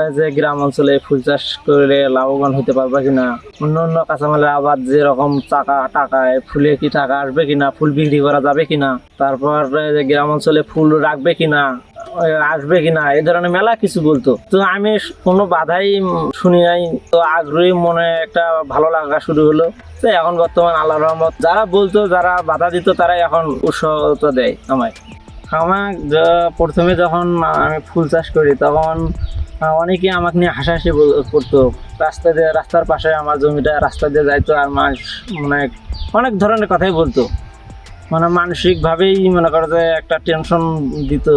বলে যে গ্রাম অঞ্চলে ফুল চাষ করে লাভবান হতে পারবে কিনা? অন্য অন্য কাঁচামালের আবাদ যেরকম টাকা টাকায় ফুলে কি টাকা আসবে কিনা? ফুল বিক্রি করা যাবে কিনা? তারপর গ্রাম অঞ্চলে ফুল রাখবে কিনা? আসবে কিনা? এই ধরনের মেলা কিছু বলতো। তো আমি কোনো বাধাই শুনি নাই। তো আগ্রহী মনে একটা ভালো লাগা শুরু হলো। তো এখন বর্তমান আল্লাহ রহমত, যারা বলতো, যারা বাধা দিত, তারাই এখন উৎসাহ দেয় আমায়। আমার প্রথমে যখন আমি ফুল চাষ করি, তখন অনেকে আমাকে নিয়ে হাসাহাসি করতো। রাস্তা দিয়ে, রাস্তার পাশে আমার জমিটা, রাস্তা দিয়ে যাইতো আর মানুষ মানে অনেক ধরনের কথাই বলতো। মানে মানসিকভাবেই মনে করো যে একটা টেনশন দিত।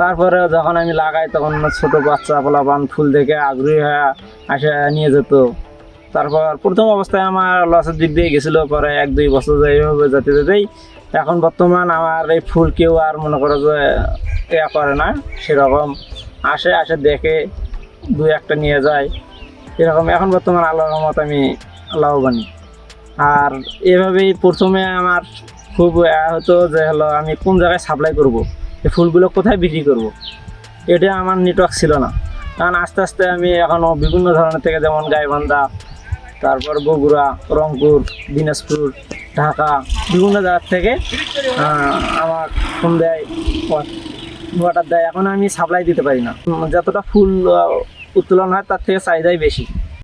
তারপরে যখন আমি লাগাই, তখন ছোট বাচ্চা, পোলাপান, ফুল দেখে আগ্রহী হয়ে আসে, নিয়ে যেত। তারপর প্রথম অবস্থায় আমার লসের দিক দিয়ে গেছিল, পরে এক দুই বছর এইভাবে যেতে যেতেই এখন বর্তমান আমার এই ফুল কেউ আর মনে করো যে ইয়া করে না, সেরকম আসে আসে দেখে দুই একটা নিয়ে যায়। এরকম এখন বর্তমান আল্লাহ রহমত আমি লাভবানি। আর এভাবেই প্রথমে আমার খুব হতো যে হলো আমি কোন জায়গায় সাপ্লাই করব, এই ফুলগুলো কোথায় বিক্রি করব? এটা আমার নেটওয়ার্ক ছিল না। কারণ আস্তে আস্তে আমি এখনও বিভিন্ন ধরনের থেকে যেমন গাইবান্ধা তারপর বগুড়া, রংপুর, দিনাজপুর, ঢাকা, বিভিন্ন জায়গার থেকে আমার ফোন দেয় ওয়াটার দেয়। এখন আমি সাপ্লাই দিতে পারি না। যতটা ফুল উত্তোলন হয় তার থেকে চাহিদাই বেশি।